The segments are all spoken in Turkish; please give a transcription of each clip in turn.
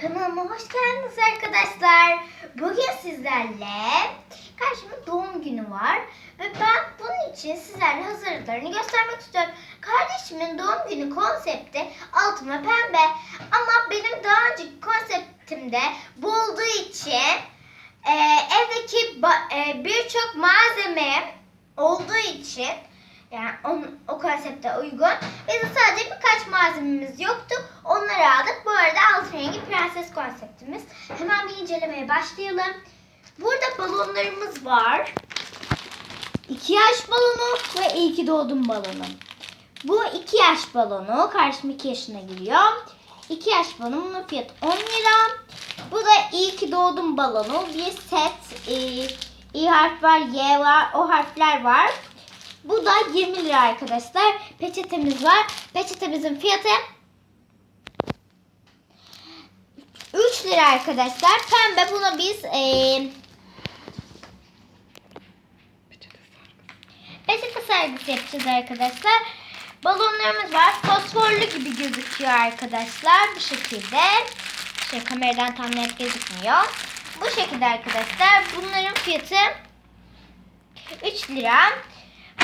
Kanalıma hoş geldiniz arkadaşlar. Bugün sizlerle karşımda doğum günü var. Ve ben bunun için sizlerle hazırlıklarını göstermek istiyorum. Kardeşimin doğum günü konsepti altıma pembe. Ama benim daha önceki konseptimde bu olduğu için e, evdeki e, birçok malzeme olduğu için yani onun, o konsepte uygun. Bizim sadece birkaç malzememiz yoktu. Onları aldık. Bu arada altın rengi prenses konseptimiz. Hemen bir incelemeye başlayalım. Burada balonlarımız var. 2 yaş balonu ve iyi ki doğdum balonu. Bu 2 yaş balonu. Karşım 2 yaşına giriyor. 2 yaş balonun fiyatı 10 lira. Bu da iyi ki doğdum balonu. Bir set. E, İ harf var, Y var, o harfler var. Bu da 20 lira arkadaşlar. Peçetemiz var. Peçetemizin fiyatı 3 lira arkadaşlar. Pembe buna biz eee peçete sergisi yapacağız arkadaşlar. Balonlarımız var. Fosforlu gibi gözüküyor arkadaşlar. Bu şekilde. Şey kameradan tam net gözükmüyor. Bu şekilde arkadaşlar. Bunların fiyatı 3 lira.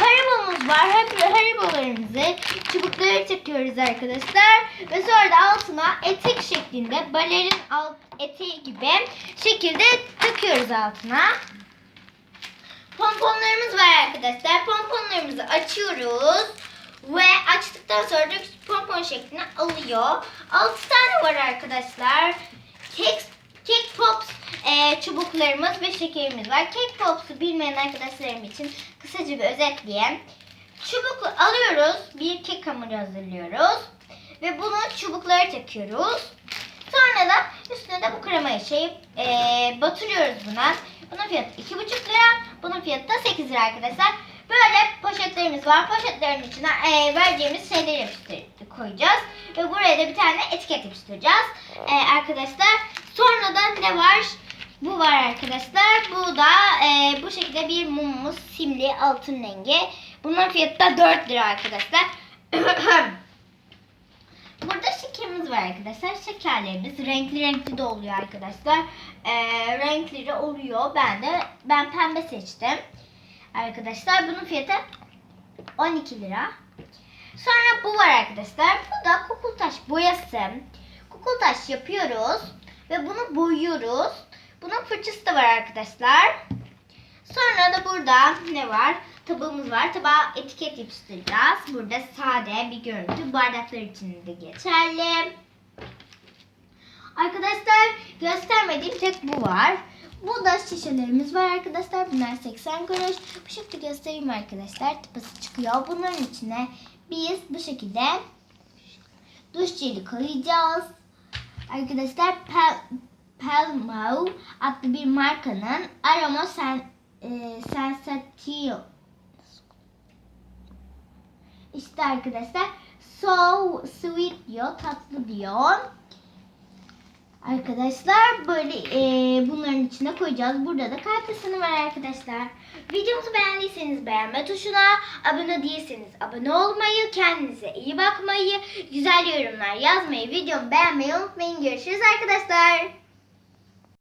Haribomuz var. Har- Haribolarımızı çubukları takıyoruz arkadaşlar. Ve sonra da altına etek şeklinde balerin alt eteği gibi şekilde takıyoruz altına. Pomponlarımız var arkadaşlar. Pomponlarımızı açıyoruz. Ve açtıktan sonra da pompon şeklini alıyor. 6 tane var arkadaşlar. Kek, kek pops e, çubuklarımız ve şekerimiz var. Kek pops'u bilmeyen arkadaşlarım için kısaca bir özetleyeyim. Çubuk alıyoruz. Bir kek hamuru hazırlıyoruz. Ve bunu çubuklara takıyoruz. Sonra da üstüne de bu kremayı şey e, batırıyoruz buna. Bunun fiyatı 2,5 lira. Bunun fiyatı da 8 lira arkadaşlar. Böyle poşetlerimiz var. Poşetlerin içine e, vereceğimiz şeyleri yapıştır koyacağız. Ve buraya da bir tane etiket yapıştıracağız. E, arkadaşlar sonra da ne var? Bu var arkadaşlar. Bu da e, bu şekilde bir mumumuz. Simli altın rengi. Bunun fiyatı da 4 lira arkadaşlar. Burada şekerimiz var arkadaşlar. Şekerlerimiz renkli renkli de oluyor arkadaşlar. Ee, renkleri oluyor. Ben de ben pembe seçtim. Arkadaşlar bunun fiyatı 12 lira. Sonra bu var arkadaşlar. Bu da kukultaş boyası. Kukultaş yapıyoruz ve bunu boyuyoruz. Bunun fırçası da var arkadaşlar. Sonra da burada ne var? Tabağımız var. Tabağa etiket yapıştıracağız. Burada sade bir görüntü. Bardaklar için de geçerli. Arkadaşlar göstermediğim tek bu var. Bu da şişelerimiz var arkadaşlar. Bunlar 80 kuruş. Bu şekilde göstereyim arkadaşlar. Tıpası çıkıyor. Bunların içine biz bu şekilde duş jeli koyacağız. Arkadaşlar Pel Pelmau adlı bir markanın aroma sen, e, sensatio işte arkadaşlar so sweet diyor, tatlı diyor. Arkadaşlar böyle e, bunların içine koyacağız. Burada da kalp deseni var arkadaşlar. Videomuzu beğendiyseniz beğenme tuşuna, abone değilseniz abone olmayı, kendinize iyi bakmayı, güzel yorumlar yazmayı, videomu beğenmeyi unutmayın. Görüşürüz arkadaşlar.